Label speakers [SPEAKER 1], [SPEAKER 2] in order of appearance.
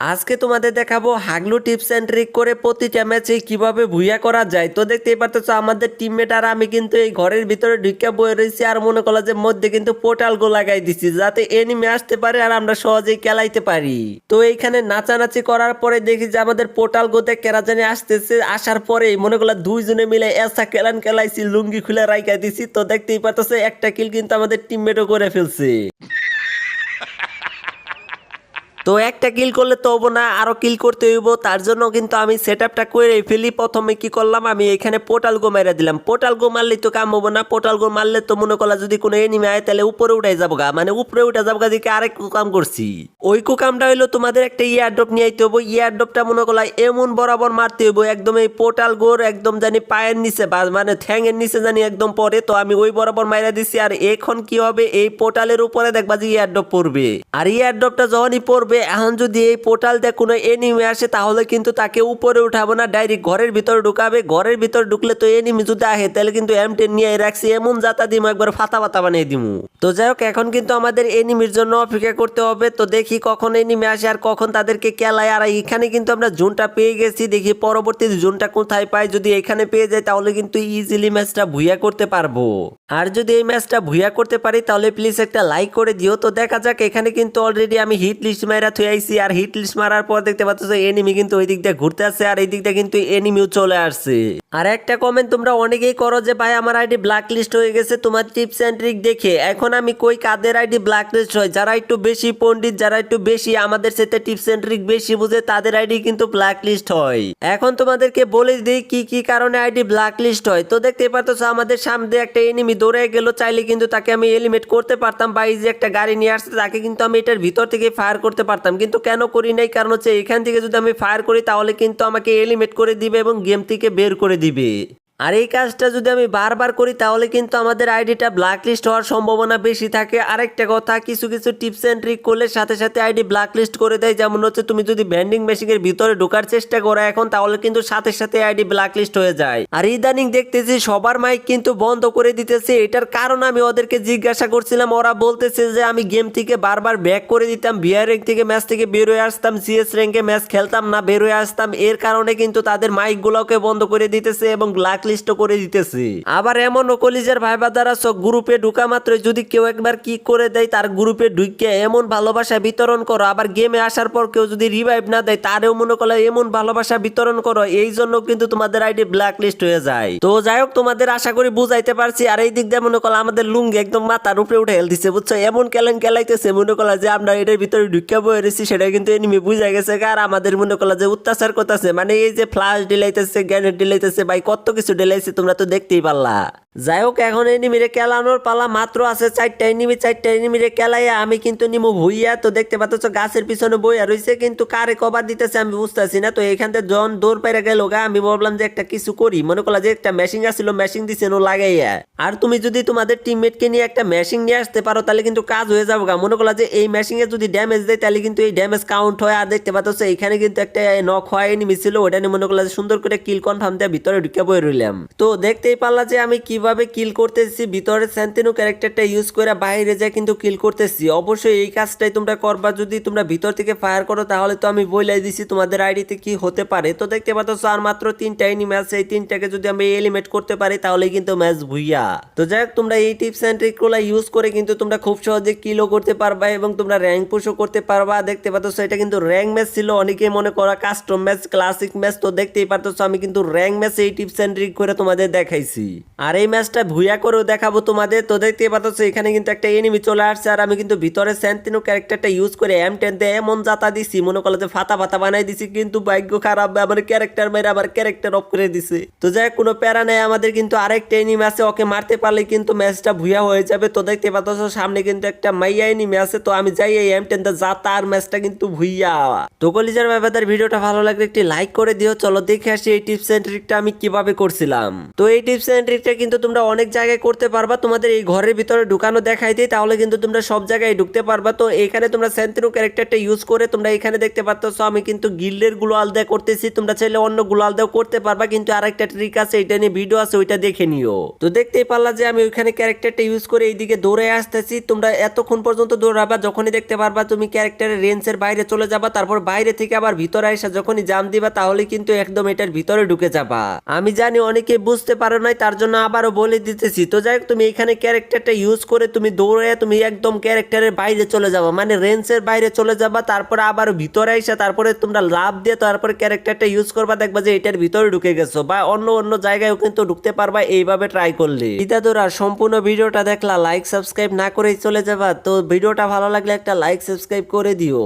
[SPEAKER 1] আজকে তোমাদের দেখাবো হাগলু টিপস অ্যান্ড ট্রিক করে প্রতিটা ম্যাচে কীভাবে ভুইয়া করা যায়। তো দেখতেই পারতেছো, আমাদের টিমমেট আর আমি কিন্তু এই ঘরের ভিতরে ঢুকে বয়ে রয়েছি আর মনে করল যে মধ্যে কিন্তু পোর্টাল গো লাগাই দিছি, যাতে এনিমে আসতে পারে আর আমরা সহজেই খেলাইতে পারি। তো এইখানে নাচানাচি করার পরে দেখি যে আমাদের পোর্টাল গোতে কেরা জানি আসতেছে, আসার পরে মনে করল দুইজনে মিলে এসা কেলান খেলাইছি লুঙ্গি খুলে রাইকা দিছি। তো দেখতেই পারতেছে, একটা কিল কিন্তু আমাদের টিমমেটও করে ফেলছে। তো একটা কিল করলে তো হব না, আরও কিল করতে হইব, তার জন্য কিন্তু আমি সেট আপটা করে ফেলি। প্রথমে কি করলাম, আমি এখানে পোর্টাল গো মেরে দিলাম। পোর্টাল গো মারলে তো কাম হব না পোর্টাল গো মারলে তো মনে করলা যদি কোনো এনিমে আয়, তাহলে উপরে উঠে যাব গা। মানে উপরে উঠে যাব গা দিকে আরেক কাম করছি। ওই কামটা হইল তোমাদের একটা ইয়ার ড্রপ নিয়ে আইতে হব। ইয়ার ড্রপটা মনে করলা এমন বরাবর মারতে হইব, একদম এই পোর্টাল গোর একদম জানি পায়ের নিচে বা মানে ঠ্যাংয়ের নিচে জানি একদম পরে তো আমি ওই বরাবর মাইরা দিছি। আর এখন কি হবে, এই পোর্টালের উপরে দেখবা যে ইয়ার ড্রপ পড়বে। আর ইয়ার ড্রপটা যখনই পড়বে এখন যদি এই পোর্টাল দিয়ে কোনো এনিমি আসে, তাহলে কিন্তু তাকে উপরে উঠাবো না ডাইরেক্ট ঘরের ভিতরে ঢুকাবে। ঘরের ভিতরে ঢুকলে তো এনিমি যদি আহে তাহলে কিন্তু এম টেন নিয়ে রাখছি, এমন যাতা দিমু, একবার ফাতা ফাতা বানিয়ে দিমু। তো যাই হোক, এখন কিন্তু আমাদের এনিমির জন্য অপেক্ষা করতে হবে। তো দেখি কখন এনিমি আসে আর কখন তাদেরকে কেলায় আর এখানে কিন্তু আমরা জোনটা পেয়ে গেছি। দেখি পরবর্তী জোনটা কোথায় পাই যদি এখানে পেয়ে যাই তাহলে কিন্তু ইজিলি ম্যাচটা ভুইয়া করতে পারব। আর যদি এই ম্যাচটা ভুয়া করতে পারি, তাহলে প্লিজ একটা লাইক করে দিও। তো দেখা যাক, এখানে কিন্তু অলরেডি আমি হিট লিস্ট মারা থুয়ে আইছি, আর হিট লিস্ট মারার পর দেখতে পাচ্ছ এনিমি কিন্তু ওই দিক দিয়ে ঘুরতে আসছে, আর এই দিক দিয়ে কিন্তু এনিমিও চলে আসছে। আর একটা কমেন্ট তোমরা অনেকেই করো যে, ভাই, আমার আইডি ব্ল্যাক লিস্ট হয়ে গেছে, তোমার টিপস অ্যান্ড ট্রিক দেখে। এখন আমি কই কাদের আইডি ব্ল্যাক লিস্ট হয়? যারা একটু বেশি পণ্ডিত, যারা একটু বেশি আমাদের সাথে টিপস অ্যান্ড ট্রিক বেশি বুঝে, তাদের আইডি কিন্তু ব্ল্যাক লিস্ট হয়। এখন তোমাদেরকে বলে দিই কি কি কারণে আইডি ব্ল্যাক লিস্ট হয়। তো দেখতে পাচ্ছ আমাদের সামনে একটা এনিমি দৌড়ে গেল, চাইলে কিন্তু তাকে আমি এলিমেট করতে পারতাম বা এই যে একটা গাড়ি নিয়ে আসছে তাকে কিন্তু আমি এটার ভিতর থেকে ফায়ার করতে পারতাম। কিন্তু কেন করি নাই? কারণ হচ্ছে, এখান থেকে যদি আমি ফায়ার করি, তাহলে কিন্তু আমাকে এলিমেট করে দিবে এবং গেম থেকে বের করে দিবে। আর এই কাজটা যদি আমি বারবার করি, তাহলে কিন্তু আমাদের আইডিটা ব্ল্যাক লিস্ট হওয়ার সম্ভাবনা বেশি থাকে। আরেকটা কথা, কিছু কিছু টিপস অ্যান্ড ট্রিক করলে সাথে সাথে আইডি ব্ল্যাক লিস্ট করে দেয়। যেমন হচ্ছে, তুমি যদি ভ্যান্ডিং মেশিনের ভিতরে ঢোকার চেষ্টা করো এখন, তাহলে কিন্তু সাথে সাথে আইডি ব্ল্যাক লিস্ট হয়ে যায়। আর ইদানিং দেখতেছি, সবার মাইক কিন্তু বন্ধ করে দিতেছে। এটার কারণ আমি ওদেরকে জিজ্ঞাসা করছিলাম, ওরা বলতেছে যে আমি গেম থেকে বারবার ব্যাক করে দিতাম। বিআর র্যাঙ্ক থেকে ম্যাচ থেকে বেরোয় আসতাম সিএস র্যাঙ্কে ম্যাচ খেলতাম না, বেরোয় আসতাম। এর কারণে কিন্তু তাদের মাইকগুলোকে বন্ধ করে দিতেছে এবং ব্ল্যাক লিস্ট করে দিতেছে। আবার এমন কলিজার ভাইবা দ্বারা সব গ্রুপে ঢুকা মাত্র যদি কেউ একবার কি করে দেয়, তার গ্রুপে ঢুকে এমন ভালোবাসা বিতরণ করো। আবার গেমে আসার পর কেউ যদি রিভাইভ না দেয়, তারেও মনে করলে এমন ভালোবাসা বিতরণ করো, এই জন্য কিন্তু তোমাদের আইডি ব্ল্যাক লিস্ট হয়ে যায়। তো যাই হোক, তোমাদের আশা করি বুঝাইতে পারছি। আর এই দিক দিয়ে মনে করল আমাদের লুঙ্গি একদম মাথার উপরে উঠে হেল দিচ্ছে বুঝছ? এমন কেলেন কেলাইতেছে, মনে করলা যে আমরা এটার ভিতরে ঢুকে বয়ে রয়েছি, সেটা কিন্তু এনিমি বুঝা গেছে। আর আমাদের মনে করলা যে অত্যাচার করতেছে মানে এই যে ফ্লাশ ডিলাইতেছে গ্যানেট ডিলাইতেছে ভাই, কত কিছু ডিলাইছে তোমরা তো দেখতেই পারলা। যাই হোক এখন এনিমিরে কেলানোর পালা মাত্র আছে চারটা এনিমি চারটা এনিমিরে কেলাইয়া আমি কিন্তু নিমু ভুইয়া, তো দেখতে পাচ্ছ গাছের পিছনে বইয়া রয়েছে কিন্তু কারে কবার দিতেছে আমি বুঝতেছি না, তো এখান থেকে জন দৌড় পাইরা গেল গা। আমি ভাবলাম যে একটা কিছু করি। মনে করলাম যে একটা মেশিন আসছিল মেশিন দিছে, নো লাগাইয়া। আর তুমি যদি তোমাদের টিমমেটকে নিয়ে একটা মেশিন নিয়ে আসতে পারো, তাহলে কিন্তু কাজ হয়ে যাবে গা। মনে করলা যে এই মেশিং এ যদি ড্যামেজ দেয়, তাহলে কিন্তু এই ড্যামেজ কাউন্ট হয়। আর দেখতে পাচ্ছ এখানে কিন্তু একটা নক হয় এনিমি ছিল ওটা নিয়ে মনে করলা যে সুন্দর করে কিল কনফার্ম দিয়ে ভিতরে ঢুকে বই রইলাম তো দেখতেই পারলা যে আমি কীভাবে কিল করতেছি, ভিতরে স্যান্তিনো ক্যারেক্টারটা ইউজ করে বাইরে যায় কিন্তু কিল করতেছি। অবশ্যই এই কাজটাই তোমরা করবা, যদি তোমরা ভিতর থেকে ফায়ার করো তাহলে তো আমি বইলাই দিছি তোমাদের আইডিতে কি হতে পারে। তো দেখতে পাচ্ছ আর মাত্র তিনটা এনিমি আছে, এই তিনটাকে যদি আমি এলিমেট করতে পারি তাহলে কিন্তু ম্যাচ ভুইয়া। তো যাই হোক, তোমরা এই টিপস অ্যান্ড ট্রিকগুলো ইউজ করে কিন্তু তোমরা খুব সহজে কিলও করতে পারবা এবং তোমরা র্যাঙ্ক পুশও করতে পারবা। দেখতে পাচ্ছ এটা কিন্তু র্যাঙ্ক ম্যাচ ছিল, অনেকেই মনে করা কাস্টম ম্যাচ ক্লাসিক ম্যাচ তো দেখতেই পারতো আমি কিন্তু র্যাঙ্ক ম্যাচ এই টিপস অ্যান্ড ট্রিক করে তোমাদের দেখাইছি। আর এই ম্যাচটা ভুইয়া করেও দেখাবো তোমাদের। তো দেখতে পাচ্ছ এখানে কিন্তু একটা এনিমি চলে আসছে। আর আমি কিন্তু ভিতরে স্যান্তিনো ক্যারেক্টারটা ইউজ করে এম টেন দিয়ে এমন জাতা দিছি, মনে করল যে ফাতা ফাতা বানাই দিছি, কিন্তু ভাগ্য খারাপ আমার ক্যারেক্টার মেরে আবার ক্যারেক্টার অফ করে দিছে। তো যাই কোনো প্যারা নেই। আমাদের কিন্তু আরেকটা এনিমি আছে, ওকে মারতে পারলে কিন্তু ম্যাচটা ভুইয়া হয়ে যাবে। তো দেখতে পাচ্ছ সামনে কিন্তু একটা মাইয়া এনিমি আছে। তো আমি যাই এই এম টেন যা তার ম্যাচটা কিন্তু ভুইয়া। তো কলিজার ব্যাপার ভিডিওটা ভালো লাগলে একটি লাইক করে দিও। চলো দেখে আসি এই টিপস এন্ড ট্রিকটা আমি কীভাবে করছিলাম। দিলাম। তো এই টিপস এন্ড ট্রিকটা কিন্তু তোমরা অনেক জায়গায় করতে পারবা। তোমাদের এই ঘরের ভিতরে ঢুকানো দেখাই দিই, তাহলে কিন্তু তোমরা সব জায়গায় ঢুকতে পারবা। তো এখানে তোমরা সেন্টিনো ক্যারেক্টারটা ইউজ করে তোমরা এখানে দেখতে পাচ্ছ আমি কিন্তু গিল্ডেরগুলো দিয়ে করতেছি। তোমরা চাইলে অন্য গুলাল দিয়েও করতে পারবা, কিন্তু আরেকটা ট্রিক আছে, এটা নিয়ে ভিডিও আছে, ওইটা দেখে নিও। তো দেখতেই পারলা যে আমি ওইখানে ক্যারেক্টারটা ইউজ করে এইদিকে দৌড়ে আসতেছি। তোমরা এতক্ষণ পর্যন্ত দৌড়াবা, যখনই দেখতে পারবা তুমি ক্যারেক্টারের রেঞ্জের বাইরে চলে যাবা, তারপর বাইরে থেকে আবার ভিতরে আসা যখনই জাম দিবা, তাহলে কিন্তু একদম এটার ভিতরে ঢুকে যাবা। আমি জানি অনেকে বুঝতে পারো নাই, তার জন্য আবারও বলে দিতেছি। তো যাই তুমি এখানে ক্যারেক্টারটা ইউজ করে তুমি দৌড়ে তুমি একদম ক্যারেক্টারের বাইরে চলে যাবা। মানে রেঞ্জের বাইরে চলে যাবা, তারপরে আবার ভিতরে আইসা তারপরে তোমরা লাভ দিয়ে তারপরে ক্যারেক্টারটা ইউজ করবা, দেখবা যে এটার ভিতরে ঢুকে গেছো বা অন্য অন্য জায়গায়ও কিন্তু ঢুকতে পারবা, এইভাবে ট্রাই করলে। ইদাদুরা সম্পূর্ণ ভিডিওটা দেখলা লাইক সাবস্ক্রাইব না করেই চলে যাবা। তো ভিডিওটা ভালো লাগলে একটা লাইক সাবস্ক্রাইব করে দিও।